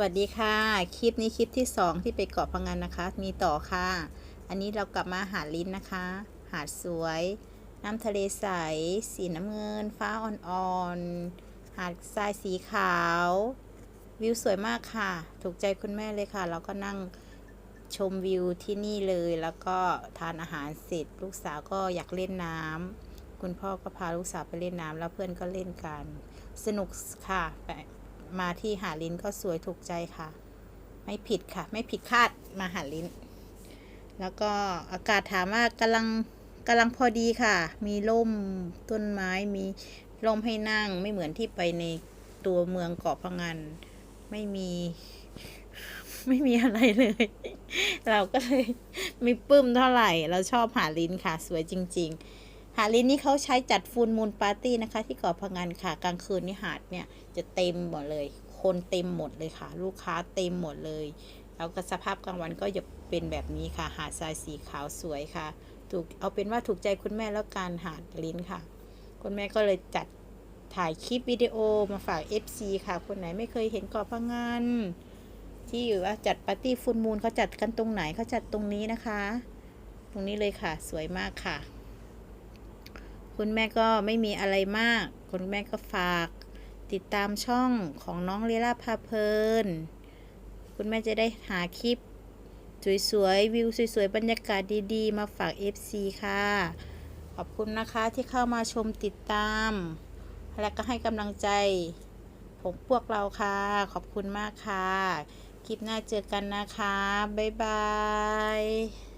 วัสดีค่ะ คลิปนี้คลิปที่ 2 ที่ไปเกาะพังงานนะคะ มีต่อค่ะ อันนี้เรากลับมาหาดลิ้นนะคะ หาดสวย น้ำทะเลใส สีน้ำเงิน ฟ้าอ่อนๆ หาดทรายสีขาว วิวสวยมากค่ะ ถูกใจคุณแม่เลยค่ะ เราก็นั่งชมวิวที่นี่เลย แล้วก็ทานอาหารเสร็จ ลูกสาวก็อยากเล่นน้ำคุณพ่อก็พาลูกสาวไปเล่นน้ำแล้วเพื่อนก็เล่นกัน สนุกค่ะไป มาที่หาลิ้นก็สวยถูกใจค่ะ ไม่ผิดค่ะ ไม่ผิดคาดมาหาลิ้น แล้วก็อากาศถามว่ากำลังกำลังพอดีค่ะ มีร่มต้นไม้มีร่มให้นั่งไม่เหมือนที่ไปในตัวเมืองเกาะพะงันไม่มีไม่มีอะไรเลย เราก็เลยไม่ปลื้มเท่าไหร่ เราชอบหาลิ้นค่ะ สวยจริง ๆ หาดลินนี่เขาใช้จัดฟูลมูลปาร์ตี้นะคะ ที่เกาะพะงันค่ะ กลางคืนนี่หาดเนี่ยจะเต็มหมดเลย คนเต็มหมดเลยค่ะ ลูกค้าเต็มหมดเลย แล้วก็สภาพกลางวันก็จะเป็นแบบนี้ค่ะ หาดทรายสีขาวสวยค่ะ ถูกเอาเป็นว่าถูกใจคุณแม่แล้วการหาดลินค่ะ คุณแม่ก็เลยจัดถ่ายคลิปวิดีโอมาฝาก FC ค่ะ คนไหนไม่เคยเห็นเกาะพะงันที่อยู่ว่าจัดปาร์ตี้ฟูลมูลเขาจัดกันตรงไหนเขาจัดตรงนี้นะคะ ตรงนี้เลยค่ะ สวยมากค่ะ คุณแม่ก็ไม่มีอะไรมาก คุณแม่ก็ฝากติดตามช่องของน้องเลล่าพาเพลิน คุณแม่จะได้หาคลิป สวยๆ วิวสวยๆ บรรยากาศดีๆ มาฝาก FC ค่ะ ขอบคุณนะคะที่เข้ามาชมติดตาม และก็ให้กำลังใจ ผมพวกเราค่ะ ขอบคุณมากค่ะ คลิปหน้าเจอกันนะคะ บ๊ายบาย